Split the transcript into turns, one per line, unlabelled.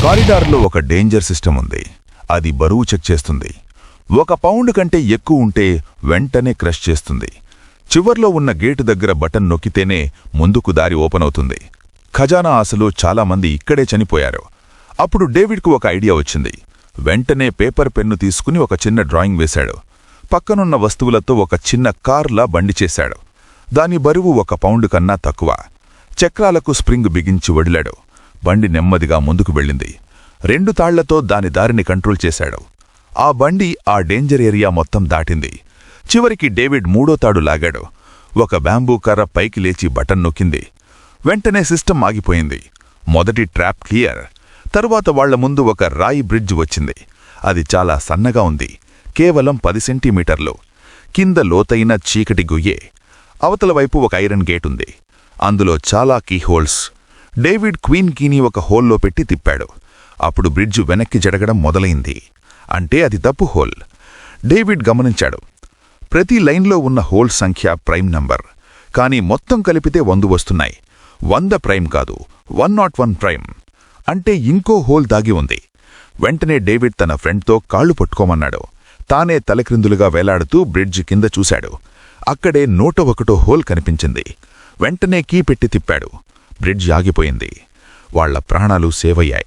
కారిడార్లో ఒక danger system ఉంది. అది బరువు చెక్ చేస్తుంది. ఒక పౌండ్ కంటే ఎక్కువ ఉంటే వెంటనే క్రష్ చేస్తుంది. చివర్లో ఉన్న గేటు దగ్గర బటన్ నొక్కితేనే ముందుకు దారి ఓపెన్ అవుతుంది. ఖజానా ఆశలో చాలామంది ఇక్కడే చనిపోయారు. అప్పుడు డేవిడ్కు ఒక ఐడియా వచ్చింది. వెంటనే పేపర్ పెన్ను తీసుకుని ఒక చిన్న డ్రాయింగ్ వేశాడు. పక్కనున్న వస్తువులతో ఒక చిన్న కార్లా బండి చేశాడు. దాని బరువు ఒక పౌండ్ కన్నా తక్కువ. చక్రాలకు స్ప్రింగ్ బిగించి వడిలాడు బండి నెమ్మదిగా ముందుకు వెళ్ళింది. రెండు తాళ్ళతో దాని దారిని కంట్రోల్ చేశాడు. ఆ బండి ఆ డేంజర్ ఏరియా మొత్తం దాటింది. చివరికి డేవిడ్ మూడో తాడు లాగాడు. ఒక బ్యాంబూ కర్ర పైకి లేచి బటన్ నొక్కింది. వెంటనే సిస్టమ్ ఆగిపోయింది. మొదటి ట్రాప్ క్లియర్. తరువాత వాళ్ళ ముందు ఒక రాయి బ్రిడ్జ్ వచ్చింది. అది చాలా సన్నగా ఉంది. కేవలం పది సెంటీమీటర్లు. కింద లోతైన చీకటి గుయ్యే. అవతల వైపు ఒక ఐరన్ గేట్ ఉంది. అందులో చాలా కీహోల్స్. డేవిడ్ క్వీన్ కీని ఒక హోల్లో పెట్టి తిప్పాడు. అప్పుడు బ్రిడ్జ్ వెనక్కి జరగడం మొదలైంది. అంటే అది తప్పు హోల్. డేవిడ్ గమనించాడు. ప్రతి లైన్లో ఉన్న హోల్ సంఖ్య ప్రైమ్ నంబర్. కానీ మొత్తం కలిపితే వందు వస్తున్నాయి. వంద ప్రైమ్ కాదు. One not one prime. అంటే ఇంకో హోల్ దాగి ఉంది. వెంటనే డేవిడ్ తన ఫ్రెండ్తో కాళ్ళు పట్టుకోమన్నాడు. తానే తలక్రిందులుగా వేలాడుతూ బ్రిడ్జ్ కింద చూశాడు. అక్కడే నూట ఒకటో హోల్ కనిపించింది. వెంటనే కీ పెట్టి తిప్పాడు. బ్రిడ్జ్ ఆగిపోయింది. వాళ్ళ ప్రాణాలు సేవయ్యాయి.